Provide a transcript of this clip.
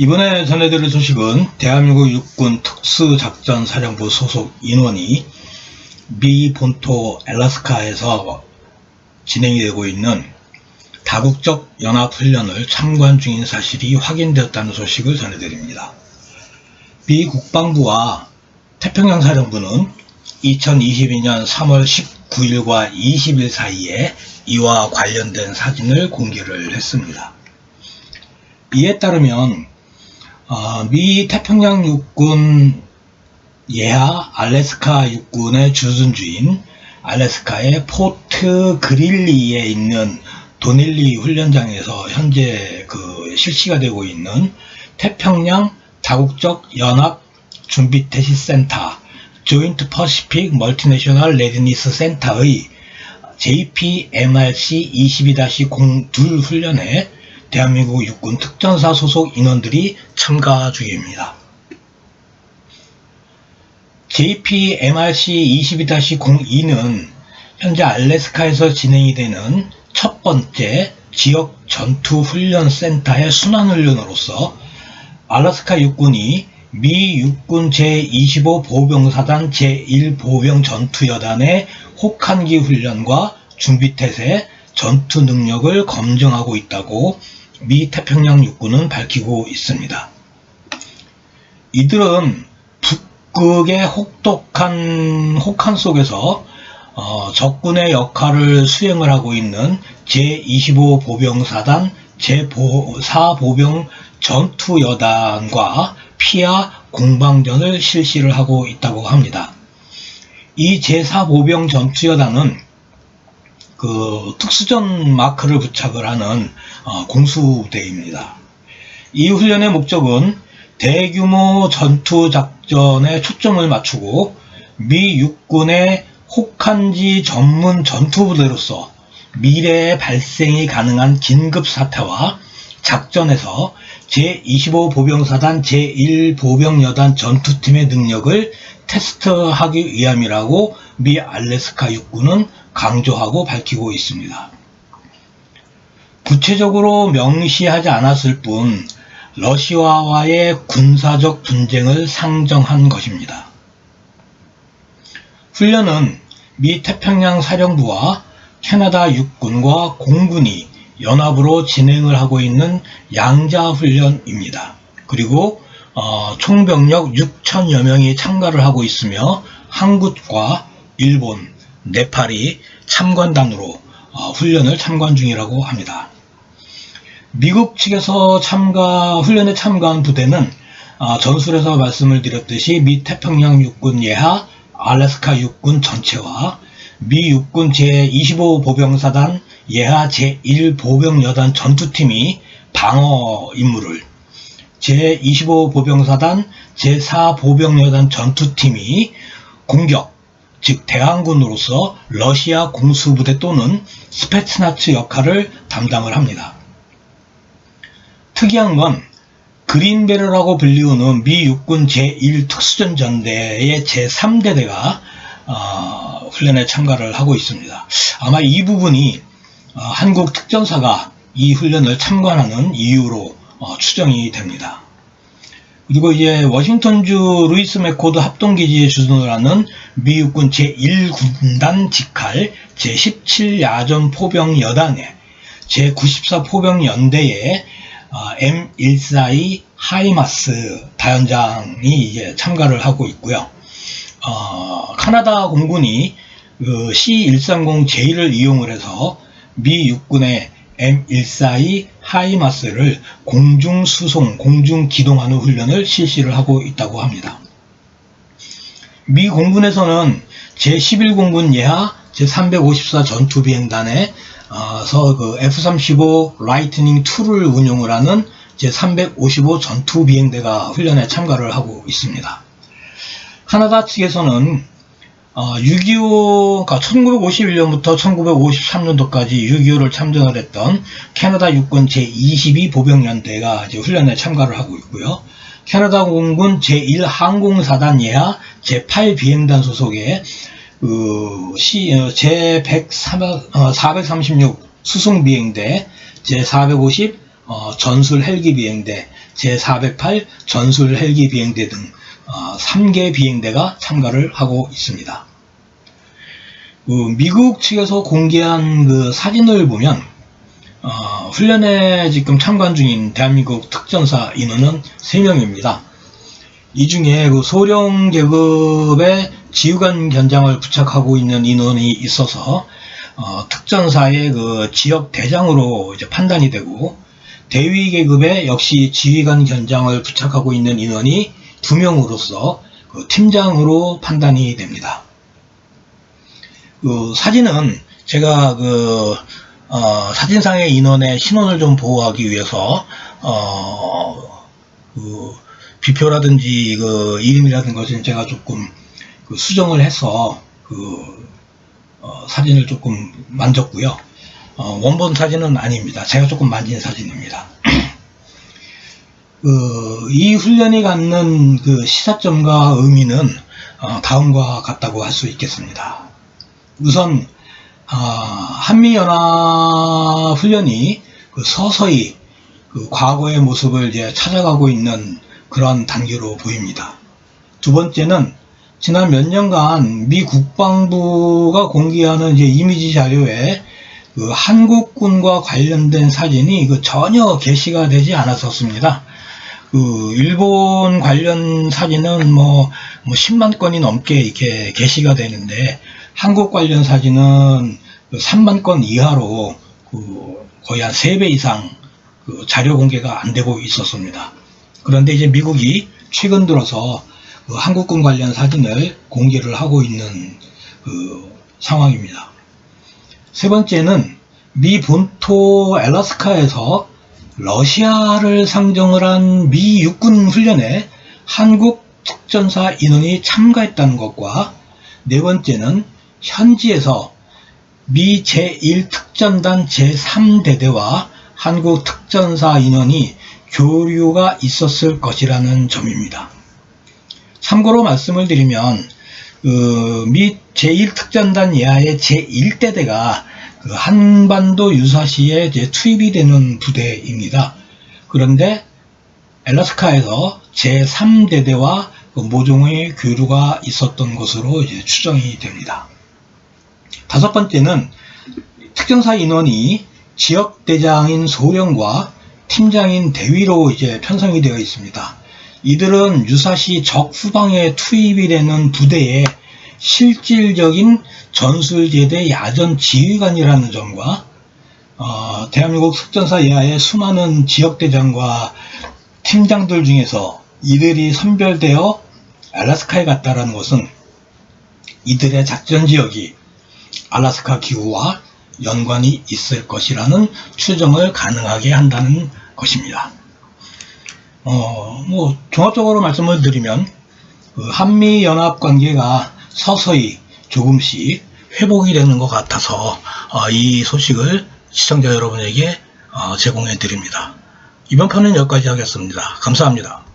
이번에 전해드릴 소식은 대한민국 육군 특수작전사령부 소속 인원이 미 본토 엘라스카에서 진행이 되고 있는 다국적 연합훈련을 참관 중인 사실이 확인되었다는 소식을 전해드립니다. 미 국방부와 태평양 사령부는 2022년 3월 19일과 20일 사이에 이와 관련된 사진을 공개를 했습니다. 이에 따르면 어, 미 태평양 육군 예하 알래스카 육군의 주둔주인 알래스카의 포트 그릴리에 있는 도닐리 훈련장에서 현재 그 실시가 되고 있는 태평양 다국적 연합 준비 태시 센터 조인트 퍼시픽 멀티내셔널 레디니스 센터의 JPMRC 22-02 훈련에 대한민국 육군 특전사 소속 인원들이 참가 중입니다. JPMRC 22-02는 현재 알래스카에서 진행이 되는 첫 번째 지역 전투 훈련 센터의 순환 훈련으로서 알래스카 육군이 미 육군 제25 보병사단 제1 보병 전투여단의 혹한기 훈련과 준비태세 전투 능력을 검증하고 있다고 미 태평양 육군은 밝히고 있습니다. 이들은 북극의 혹독한 혹한 속에서 어, 적군의 역할을 수행을 하고 있는 제25 보병사단 제4 보병 전투여단과 피아 공방전을 실시를 하고 있다고 합니다. 이 제4 보병 전투여단은 그 특수전 마크를 부착을 하는 어, 공수부대입니다. 이 훈련의 목적은 대규모 전투 작전에 초점을 맞추고 미 육군의 혹한지 전문 전투부대로서 미래에 발생이 가능한 긴급 사태와 작전에서 제25 보병사단 제1보병여단 전투팀의 능력을 테스트하기 위함이라고 미 알래스카 육군은 강조하고 밝히고 있습니다. 구체적으로 명시하지 않았을 뿐 러시아와의 군사적 분쟁을 상정한 것입니다. 훈련은 미 태평양 사령부와 캐나다 육군과 공군이 연합으로 진행을 하고 있는 양자 훈련입니다. 그리고 어, 총병력 6천여 명이 참가를 하고 있으며 한국과 일본, 네팔이 참관단으로 어, 훈련을 참관 중이라고 합니다. 미국 측에서 참가 훈련에 참가한 부대는 어, 전술에서 말씀을 드렸듯이 미 태평양 육군 예하 알래스카 육군 전체와 미 육군 제25 보병사단 예하 제1보병여단 전투팀이 방어 임무를 제25 보병사단 제4 보병여단 전투팀이 공격 즉 대항군으로서 러시아 공수부대 또는 스페츠나츠 역할을 담당을 합니다. 특이한 건 그린베르라고 불리우는 미 육군 제1특수전전대의 제3대대가 어, 훈련에 참가를 하고 있습니다. 아마 이 부분이 어, 한국 특전사가 이 훈련을 참관하는 이유로 어, 추정이 됩니다. 그리고 이제 워싱턴주 루이스 맥코드 합동기지에 주둔을 하는 미 육군 제1군단 직할 제17야전 포병 여단에 제94 포병 연대에 M142 하이마스 다연장이 이제 참가를 하고 있고요. 어, 카나다 공군이 그 C130J를 이용을 해서 미 육군의 M142 하이마스를 공중 수송, 공중 기동하는 훈련을 실시를 하고 있다고 합니다. 미 공군에서는 제11공군 예하 제354 전투비행단에 서 그 F-35 라이트닝 2를 운용을 하는 제355 전투비행대가 훈련에 참가를 하고 있습니다. 카나다 측에서는 6.25, 그러니까 1951년부터 1953년도까지 6.25를 참전을 했던 캐나다 육군 제22 보병연대가 이제 훈련에 참가를 하고 있고요. 캐나다 공군 제1 항공사단 예하 제8 비행단 소속의 그 제436 수송비행대, 제450 어, 전술 헬기 비행대, 제408 전술 헬기 비행대 등 3개 비행대가 참가를 하고 있습니다. 그 미국 측에서 공개한 그 사진을 보면 어, 훈련에 지금 참관 중인 대한민국 특전사 인원은 3명입니다. 이 중에 그 소령 계급의 지휘관 견장을 부착하고 있는 인원이 있어서 어, 특전사의 그 지역 대장으로 이제 판단이 되고 대위 계급의 역시 지휘관 견장을 부착하고 있는 인원이 두 명으로서 그 팀장으로 판단이 됩니다. 그 사진은 제가 그 어, 사진상의 인원의 신원을 좀 보호하기 위해서 어, 그 비표라든지 그 이름이라든가 것은 제가 조금 그 수정을 해서 그 어, 사진을 조금 만졌고요. 어, 원본 사진은 아닙니다. 제가 조금 만진 사진입니다. 그, 이 훈련이 갖는 그 시사점과 의미는 어, 다음과 같다고 할 수 있겠습니다. 우선 아, 한미연합 훈련이 그 서서히 그 과거의 모습을 이제 찾아가고 있는 그런 단계로 보입니다. 두 번째는 지난 몇 년간 미 국방부가 공개하는 이제 이미지 자료에 그 한국군과 관련된 사진이 그 전혀 게시가 되지 않았었습니다. 그 일본 관련 사진은 뭐, 뭐 10만 건이 넘게 이렇게 게시가 되는데 한국 관련 사진은 그 3만 건 이하로 그 거의 한 3배 이상 그 자료 공개가 안 되고 있었습니다. 그런데 이제 미국이 최근 들어서 그 한국군 관련 사진을 공개를 하고 있는 그 상황입니다. 세 번째는 미 본토 엘라스카에서 러시아를 상정을 한 미 육군 훈련에 한국 특전사 인원이 참가했다는 것과 네 번째는 현지에서 미 제1특전단 제3대대와 한국 특전사 인원이 교류가 있었을 것이라는 점입니다. 참고로 말씀을 드리면 그 미 제1특전단 이하의 제1대대가 그 한반도 유사시에 투입이 되는 부대입니다. 그런데 엘라스카에서 제3대대와 그 모종의 교류가 있었던 것으로 추정이 됩니다. 다섯 번째는 특전사 인원이 지역 대장인 소령과 팀장인 대위로 이제 편성이 되어 있습니다. 이들은 유사시 적 후방에 투입이 되는 부대의 실질적인 전술제대 야전 지휘관이라는 점과 어, 대한민국 특전사 이하의 수많은 지역대장과 팀장들 중에서 이들이 선별되어 알라스카에 갔다라는 것은 이들의 작전 지역이 알라스카 기후와 연관이 있을 것이라는 추정을 가능하게 한다는 것입니다. 어, 뭐 종합적으로 말씀을 드리면 그 한미 연합 관계가 서서히 조금씩 회복이 되는 것 같아서 어, 이 소식을 시청자 여러분에게 어, 제공해 드립니다. 이번 편은 여기까지 하겠습니다. 감사합니다.